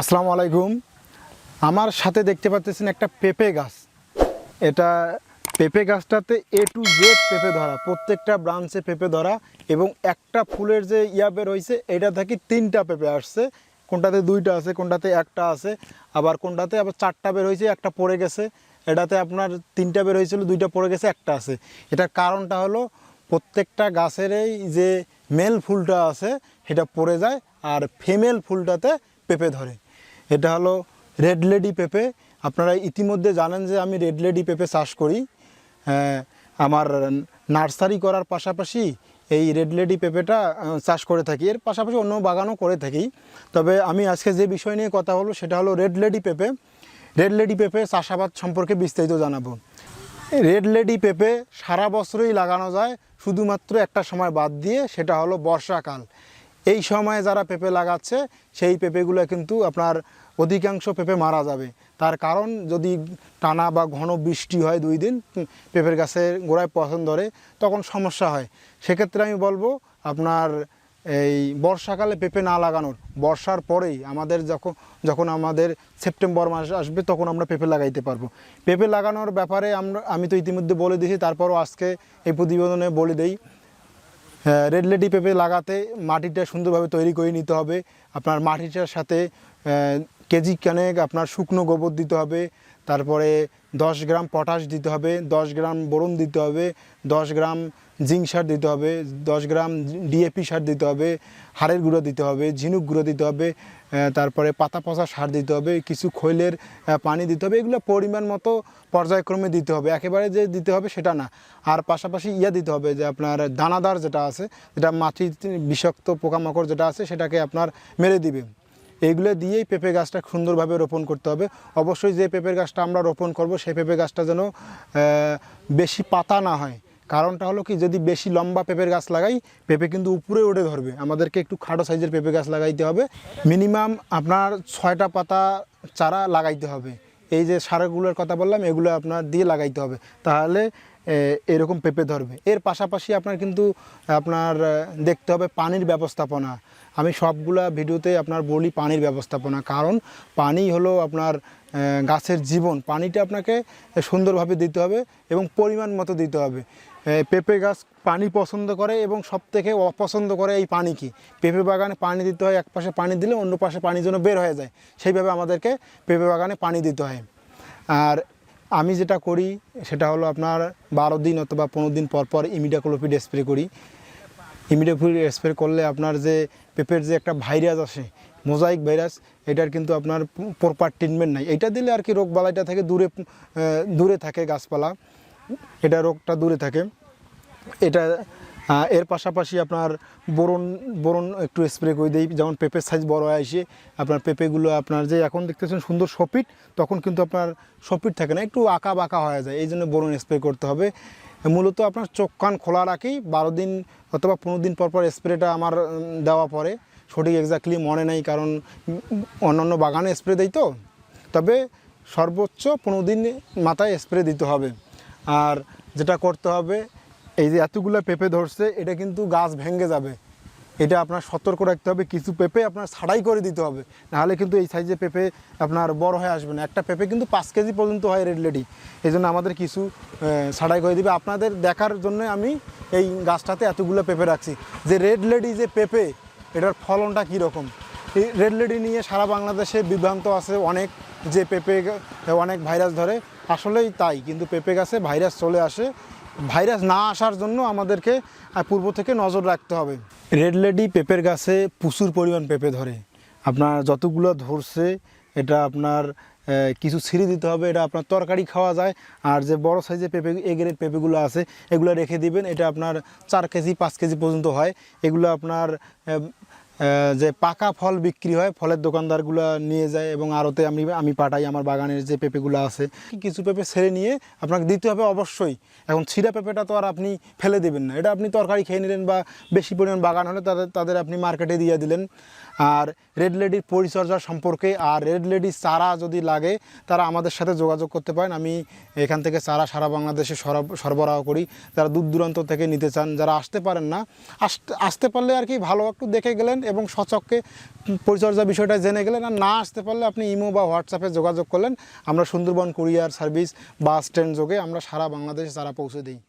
আসসালামু আলাইকুম। আমার সাথে দেখতে পাচ্ছেন একটা পেঁপে গাছ। এটা পেঁপে গাছটাতে এ টু জেড পেঁপে ধরা, প্রত্যেকটা ব্রাঞ্চে পেঁপে ধরা এবং একটা ফুলের যে ইয়া বের হয়েছে এটা থেকে তিনটা পেঁপে আসছে। কোনটাতে দুইটা আছে, কোনটাতে একটা আছে, আবার কোনটাতে আবার চারটা বের হয়েছে একটা পড়ে গেছে। এটাতে আপনার তিনটা বের হয়েছিল দুইটা পড়ে গেছে, একটা আছে। এটার কারণটা হলো প্রত্যেকটা গাছেরই যে মেল ফুলটা আছে, সেটা পড়ে যায়, আর ফিমেল ফুলটাতে পেঁপে ধরে। এটা হলো রেড লেডি পেঁপে। আপনারা ইতিমধ্যে জানেন যে আমি রেড লেডি পেঁপে চাষ করি। হ্যাঁ, আমার নার্সারি করার পাশাপাশি এই রেড লেডি পেঁপেটা চাষ করে থাকি। এর পাশাপাশি অন্য বাগানও করে থাকি। তবে আমি আজকে যে বিষয় নিয়ে কথা বলব সেটা হলো রেড লেডি পেঁপে। রেড লেডি পেঁপে চাষাবাদ সম্পর্কে বিস্তারিত জানাব। রেড লেডি পেঁপে সারা বছরই লাগানো যায় শুধুমাত্র একটা সময় বাদ দিয়ে সেটা হলো বর্ষাকাল। এই সময়ে যারা পেঁপে লাগাচ্ছে সেই পেঁপেগুলো কিন্তু আপনার অধিকাংশ পেঁপে মারা যাবে। তার কারণ যদি টানা বা ঘন বৃষ্টি হয় দুই দিন পেঁপের গাছের গোড়ায় পছন্দ ধরে তখন সমস্যা হয়। সেক্ষেত্রে আমি বলব আপনার এই বর্ষাকালে পেঁপে না লাগানোর। বর্ষার পরেই আমাদের যখন যখন আমাদের সেপ্টেম্বর মাস আসবে তখন আমরা পেঁপে লাগাইতে পারব। পেঁপে লাগানোর ব্যাপারে আমরা আমি তো ইতিমধ্যে বলে দিয়েছি তারপরও আজকে এই প্রতিবেদনে বলে দেই হ্যাঁ, রেড লেডি পেঁপে লাগাতে মাটিটা সুন্দরভাবে তৈরি করে নিতে হবে। আপনার মাটিটার সাথে কেজি কানেক আপনার শুকনো গোবর দিতে হবে, তারপরে দশ গ্রাম পটাশ দিতে হবে, দশ গ্রাম বোরন দিতে হবে, দশ গ্রাম জিঙ্ক সার দিতে হবে, দশ গ্রাম ডিএপি সার দিতে হবে, হাড়ের গুঁড়ো দিতে হবে, ঝিনুক গুঁড়ো দিতে হবে তারপরে পাতা পচা সার দিতে হবে, কিছু খৈলের পানি দিতে হবে, এগুলো পরিমাণ মতো পর্যায়ক্রমে দিতে হবে। একেবারে যে দিতে হবে সেটা না। আর পাশাপাশি ইয়া দিতে হবে যে আপনার দানাদার যেটা আছে, যেটা মাটি বিষাক্ত পোকামাকড় যেটা আছে, সেটাকে আপনার মেরে দিবে। এইগুলো দিয়েই পেঁপে গাছটা সুন্দরভাবে রোপণ করতে হবে। অবশ্যই যে পেঁপের গাছটা আমরা রোপণ করব, সেই পেঁপে গাছটা যেন বেশি পাতা না হয়। কারণটা হলো কি, যদি বেশি লম্বা পেঁপের গাছ লাগাই, পেঁপে কিন্তু উপরে উঠে ধরবে। আমাদেরকে একটু খাটো সাইজের পেঁপে গাছ লাগাইতে হবে। মিনিমাম আপনার ছয়টা পাতা চারা লাগাইতে হবে। এই যে সারগুলোর কথা বললাম, এগুলো আপনার দিয়ে লাগাইতে হবে। তাহলে এরকম পেঁপে ধরবে। এর পাশাপাশি আপনার কিন্তু, আপনার দেখতে হবে পানির ব্যবস্থাপনা। আমি সবগুলা ভিডিওতে আপনার বলি পানির ব্যবস্থাপনা। কারণ পানি হলো আপনার গাছের জীবন। পানিটা আপনাকে সুন্দরভাবে দিতে হবে এবং পরিমাণ মতো দিতে হবে। পেঁপে গাছ পানি পছন্দ করে এবং সব থেকে অপছন্দ করে এই পানি কি? পেঁপে বাগানে পানি দিতে হয়, এক পাশে পানি দিলে অন্য পাশে পানি যেন বের হয়ে যায়। সেইভাবে আমাদেরকে পেঁপে বাগানে পানি দিতে হয়। আর আমি যেটা করি, সেটা হলো আপনার বারো দিন অথবা পনেরো দিন পর পর ইমিডাক্লোপিড স্প্রে করি। ইমিডাক্লোপিড স্প্রে করলে আপনার যে পেঁপের যে একটা ভাইরাস আসে মোজাইক ভাইরাস এটার কিন্তু আপনার প্রপার ট্রিটমেন্ট নাই। এটা দিলে আর কি রোগ বালাইটা থেকে দূরে দূরে থাকে গাছপালা। এটা রোগটা দূরে থাকে। এটা এর পাশাপাশি আপনার বোরন বোরন একটু স্প্রে করে দিই, যেমন পেঁপের সাইজ বড় হয় এসে আপনার পেঁপেগুলো আপনার যে এখন দেখতেছেন সুন্দর সপিট তখন কিন্তু আপনার সপিট থাকে না, একটু আঁকা বাঁকা হয়ে যায়, এই জন্য বোরন স্প্রে করতে হবে। মূলত আপনার চোখ কান খোলা রাখি বারো দিন অথবা পনেরো দিন পর পর স্প্রেটা আমার দেওয়া পরে সঠিক এক্স্যাক্টলি মনে নেই, কারণ অন্যান্য বাগানে স্প্রে দেই তো। তবে সর্বোচ্চ পনেরো দিন মাথায় স্প্রে দিতে হবে। আর যেটা করতে হবে এই যে এতগুলো পেঁপে ধরছে, এটা কিন্তু গাছ ভেঙে যাবে। এটা আপনার সতর্ক রাখতে হবে, কিছু পেঁপে আপনার ছাড়াই করে দিতে হবে। নাহলে কিন্তু এই সাইজে পেঁপে আপনার বড় হয়ে আসবে না। একটা পেঁপে কিন্তু পাঁচ কেজি পর্যন্ত হয় রেড লেডি এই জন্য আমাদের কিছু ছাড়াই করে দিবে। আপনাদের দেখার জন্য আমি এই গাছটাতে এতগুলো পেঁপে রাখছি। যে রেড লেডি যে পেঁপে, এটার ফলনটা কীরকম? এই রেড লেডি নিয়ে সারা বাংলাদেশে বিভ্রান্ত আছে অনেক। যে পেঁপে, অনেক ভাইরাস ধরে। আসলেই তাই, কিন্তু পেঁপে গাছে ভাইরাস চলে আসে। ভাইরাস না আসার জন্য আমাদেরকে পূর্ব থেকে নজর রাখতে হবে। রেড লেডি পেঁপের গাছে প্রচুর পরিমাণ পেঁপে ধরে। আপনার যতগুলো ধরছে, এটা আপনার কিছু ছিঁড়ে দিতে হবে, এটা আপনার তরকারি খাওয়া যায়। আর যে বড় সাইজের পেঁপে এগের পেঁপেগুলো আছে, এগুলো রেখে দিবেন। এটা আপনার চার কেজি, পাঁচ কেজি পর্যন্ত হয়। এগুলো আপনার যে পাকা ফল বিক্রি হয়, ফলের দোকানদারগুলো নিয়ে যায় এবং আরতে আমি আমি পাঠাই আমার বাগানের যে পেঁপেগুলো আছে। কিছু পেঁপে ছেড়ে নিয়ে আপনাকে দিতে হবে অবশ্যই। এখন ছিঁড়া পেঁপেটা তো আর আপনি ফেলে দেবেন না। এটা আপনি তরকারি খেয়ে নিলেন বা বেশি পরিমাণ বাগান হলে তাদের তাদের আপনি মার্কেটে দিয়ে দিলেন। আর রেড লেডির পরিচর্যা সম্পর্কে, আর রেড লেডির চারা যদি লাগে, তারা আমাদের সাথে যোগাযোগ করতে পারেন। আমি এখান থেকে চারা সারা বাংলাদেশে সরব- সরবরাহ করি। যারা দূর দূরান্ত থেকে নিতে চান, যারা আসতে পারেন না আসতে আসতে পারলে আর কি ভালো, একটু দেখে গেলেন। এবং সচককে পরিচর্যা বিষয়টা জেনে গেলেন আর না আসতে পারলে আপনি ইমো বা হোয়াটসঅ্যাপে যোগাযোগ করলেন। আমরা Sundarban courier service bus stand যোগে আমরা সারা বাংলাদেশে তারা পৌঁছে দিই।